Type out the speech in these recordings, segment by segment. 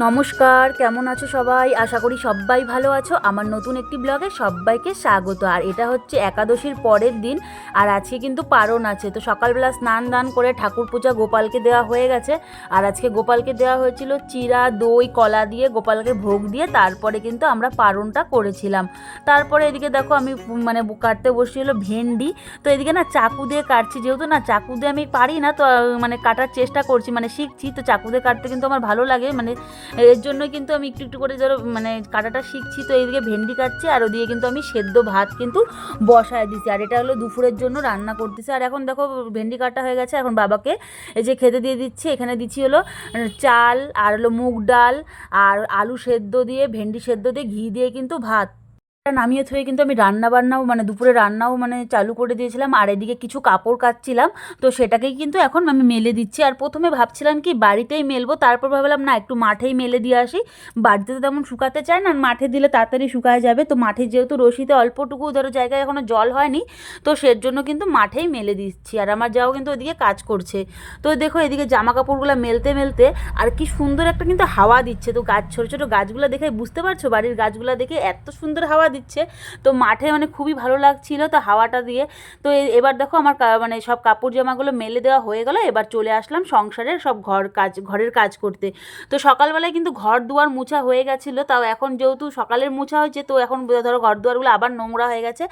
নমস্কার, কেমন আছো সবাই? আশা করি সবাই ভালো আছো। আমার নতুন একটি ব্লগে সবাইকে স্বাগত। আর এটা হচ্ছে একাদশীর পরের দিন, আর আজকে কিন্তু পারণ আছে। তো সকালবেলা স্নান দান করে ঠাকুর পূজা গোপালকে দেওয়া হয়ে গেছে। আর আজকে গোপালকে দেওয়া হয়েছিল চিরা, দই, কলা দিয়ে গোপালকে ভোগ দিয়ে তারপরে কিন্তু আমরা পারণটা করেছিলাম। তারপরে এদিকে দেখো আমি মানে কাটতে বসছিল ভেন্ডি। তো এদিকে না চাকু দিয়ে কাটছি। যেহেতু না চাকু দিয়ে আমি পারি না, তো মানে কাটার চেষ্টা করছি মানে শিখছি। তো চাকু দিয়ে কাটতে কিন্তু আমার ভালো লাগে। মানে এর জন্য কিন্তু আমি একটু একটু করে ধরো মানে কাটাটা শিখছি, তো এইদিকে ভেন্ডি কাটছি, আর ওদিকে কিন্তু আমি সেদ্ধ ভাত কিন্তু বসায় দিচ্ছি আর এটা হলো দুপুরের জন্য রান্না করতেছি। আর এখন দেখো, ভেন্ডি কাটা হয়ে গেছে। এখন বাবাকে এই যে খেতে দিয়ে দিচ্ছি। এখানে দিচ্ছি হলো চাল, আর হলো মুগ ডাল, আর আলু সেদ্ধ দিয়ে, ভেন্ডি সেদ্ধ দিয়ে, ঘি দিয়ে কিন্তু ভাত। নামিয়ে থয়ে কিন্তু আমি রান্না বান্নাও মানে দুপুরে রান্নাও মানে চালু করে দিয়েছিলাম। আর এদিকে কিছু কাপড় কাচ্ছিলাম। তো সেটাকেই কিন্তু এখন আমি মেলে দিচ্ছি। আর প্রথমে ভাবছিলাম কি, বাড়িতেই মেলবো। তারপর ভাবলাম, না, একটু মাঠেই মেলে দিয়ে আসি। বাড়িতে তো তেমন শুকাতে চায় না। মাঠে দিলে তাড়াতাড়ি শুকায় যাবে। তো মাঠে যেহেতু রশিতে অল্পটুকু ধরো জায়গায় এখনও জল হয়নি, তো সের জন্য কিন্তু মাঠেই মেলে দিচ্ছি। আর আমার যাও কিন্তু ওদিকে কাজ করছে। তো দেখো, এদিকে জামা কাপড়গুলো মেলতে মেলতে আর কি সুন্দর একটা কিন্তু হাওয়া দিচ্ছে। তো গাছ, ছোটো ছোটো গাছগুলো দেখে বুঝতে পারছ? বাড়ির গাছগুলো দেখে এত সুন্দর হাওয়া দিচ্ছে। তো মাঠে মানে খুবই ভালো লাগছিল তো হাওয়াটা দিয়ে। তো এবার দেখো আমার মানে সব কাপড় জামাগুলো মেলে দেওয়া হয়ে গেল, এবার চলে আসলাম সংসারের সব ঘর কাজ, ঘরের কাজ করতে। তো সকালবেলায় কিন্তু ঘর দুয়ার মুছা হয়ে গেছিল, তাও এখন যেহেতু সকালের মুছা হয়েছে, তো এখন ধরো ঘর দুয়ারগুলো আবার নোংরা হয়ে গেছে,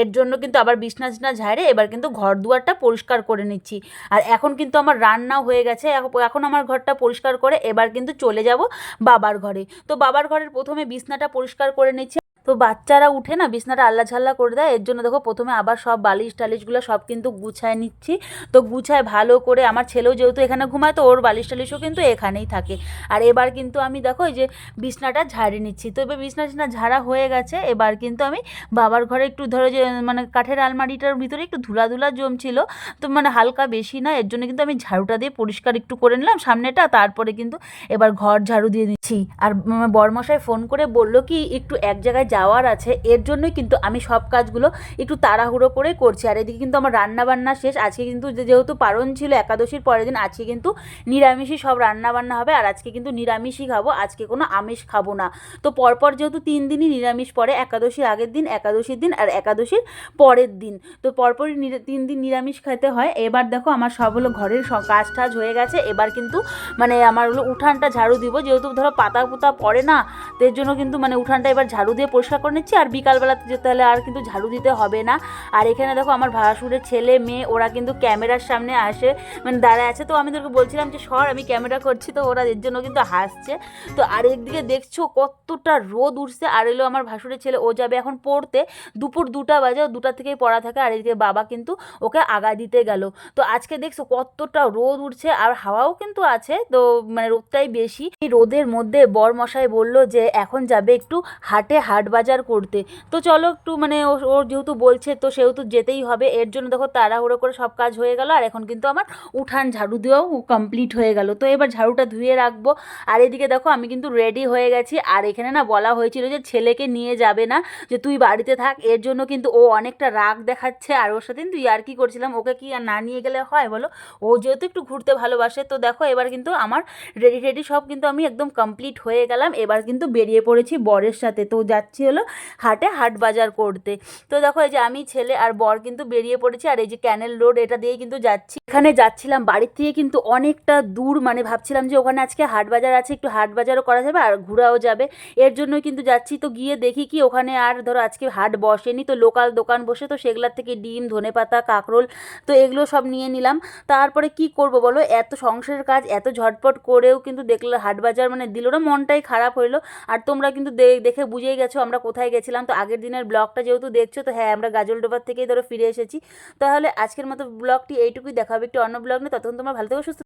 এর জন্য কিন্তু আবার বিছনা টিছনা ঝাড়ে এবার কিন্তু ঘর দুয়ারটা পরিষ্কার করে নিচ্ছি। আর এখন কিন্তু আমার রান্নাও হয়ে গেছে এখন আমার ঘরটা পরিষ্কার করে এবার কিন্তু চলে যাব বাবার ঘরে। তো বাবার ঘরের প্রথমে বিছনাটা পরিষ্কার করে নিচ্ছি। তো বাচ্চারা উঠে না বিছনাটা আল্লাহ ঝাল্লা করে দেয়। এর জন্য দেখো প্রথমে আবার সব বালিশ টালিশগুলো সব কিন্তু গুছায় নিচ্ছি। তো গুছায় ভালো করে আমার ছেলেও যেহেতু এখানে ঘুমায়, তো ওর বালিশ টালিশও কিন্তু এখানেই থাকে। আর এবার কিন্তু আমি দেখো এই যে বিছনাটা ঝাড়ে নিচ্ছি। তো এবার বিছনা টিছনা ঝাড়া হয়ে গেছে। এবার কিন্তু আমি বাবার ঘরে একটু ধরো যে মানে কাঠের আলমারিটার ভিতরে একটু ধুলা ধুলা জমছিল। তো মানে হালকা বেশি না, এর জন্য কিন্তু আমি ঝাড়ুটা দিয়ে পরিষ্কার একটু করে নিলাম সামনেটা। তারপরে কিন্তু এবার ঘর ঝাড়ু দিয়ে দিচ্ছি। আর বরমশাই ফোন করে বলল কি, একটু এক জায়গায় যাওয়ার আছে, এর জন্যই কিন্তু আমি সব কাজগুলো একটু তাড়াহুড়ো করে করছি। আর এদিকে কিন্তু আমার রান্না বান্না শেষ, আজকে কিন্তু যেহেতু পারণ ছিল, একাদশীর পরের দিন আজকে কিন্তু নিরামিষই সব রান্না বান্না হবে। আর আজকে কিন্তু নিরামিষই খাব, আজকে কোনো আমিষ খাব না। তো পরপর যেহেতু তিন দিনই নিরামিষ পড়ে, একাদশীর আগের দিন, একাদশীর দিন আর একাদশীর পরের দিন। তো পরপরই তিন দিন নিরামিষ খেতে হয়। এবার দেখো আমার সব হলো ঘরের কাজ টাজ হয়ে গেছে। এবার কিন্তু মানে আমার হলো উঠানটা ঝাড়ু দিব। যেহেতু ধরো পাতা পুতা পড়ে না, তো এর জন্য কিন্তু মানে উঠানটা এবার ঝাড়ু দিয়ে পরিষ্কার করে নিচ্ছি, আর বিকালবেলাতে যেতে হলে আর কিন্তু ঝাড়ু দিতে হবে না। আর এখানে দেখো আমার ভাসুরের ছেলে, মেয়ে, ওরা কিন্তু ক্যামেরার সামনে আসে মানে দাঁড়ায় আছে। তো আমি তোকে বলছিলাম যে, সর, আমি ক্যামেরা করছি। তো ওরা এর জন্য কিন্তু হাসছে। তো আর একদিকে দেখছ কতটা রোদ উঠছে। আর এলো আমার ভাসুরের ছেলে, ও যাবে এখন পড়তে। দুপুর দুটা বাজে দুটা থেকেই পড়া থাকে। আর এদিকে বাবা কিন্তু ওকে আগা দিতে গেল। তো আজকে দেখছ কতটা রোদ উঠছে, আর হাওয়াও কিন্তু আছে। তো মানে রোদটাই বেশি। রোদের মধ্যে বর মশাই বলল যে, এখন যাবে একটু হাটে হাট বাজার করতে। তো চলো একটু মানে ও- ওর যেহেতু বলছে, তো সেহেতু যেতেই হবে। এর জন্য দেখো তাড়াহুড়ো করে সব কাজ হয়ে গেল, আর এখন কিন্তু আমার উঠান ঝাড়ু দেওয়াও কমপ্লিট হয়ে গেল। তো এবার ঝাড়ুটা ধুয়ে রাখব। আর এদিকে দেখো আমি কিন্তু রেডি হয়ে গেছি। আর এখানে না বলা হয়েছিল যে ছেলেকে নিয়ে যাবে না, যে তুই বাড়িতে থাক। এর জন্য কিন্তু ও অনেকটা রাগ দেখাচ্ছে। আর ওর সাথে তুই আর কি করছিলাম? ওকে কি আর না নিয়ে গেলে হয় বলো? ও যেহেতু একটু ঘুরতে ভালোবাসে, তো দেখো এবার কিন্তু আমার রেডি রেডি সব কিন্তু আমি একদম কমপ্লিট হয়ে গেলাম। এবার কিন্তু বেরিয়ে পড়েছি বরের সাথে। তো যাচ্ছি হলো হাটে হাট বাজার করতে। তো দেখো এই যে আমি ছেলে আর বর কিন্তু বেরিয়ে পড়েছি আর এই যে ক্যানেল রোড এটা দিয়েই কিন্তু যাচ্ছি। এখানে যাচ্ছিলাম, বাড়ির থেকে কিন্তু অনেকটা দূর মানে ভাবছিলাম যে ওখানে আজকে হাট বাজার আছে, একটু হাট বাজারও করা যাবে আর ঘোরাও যাবে। এর জন্যই কিন্তু যাচ্ছি। তো গিয়ে দেখি কি ওখানে আর ধরো আজকে হাট বসেনি, তো লোকাল দোকান বসে তো সেগুলার থেকে ডিম ধনেপাতা কাঁকরোল, তো এগুলো সব নিয়ে নিলাম। তারপরে কি করব বলো? এত সংসারের কাজ, এত ঝটপট করেও কিন্তু দেখলে হাট বাজার মানে দিল না, মনটাই খারাপ হইল। আর তোমরা কিন্তু দেখে বুঝেই গেছো আমরা কোথায় গেছিলাম? তো আগের দিনের ব্লগটা যেহেতু দেখছ, তো হ্যাঁ আমরা গাজলডোবার থেকেই ধরো ফিরে এসেছি। তাহলে আজকের মতো ব্লগটি এইটুকুই দেখাবে একটি অন্য ব্লগ নিয়ে। ততক্ষণ তোমরা ভালো থেকো, সুস্থ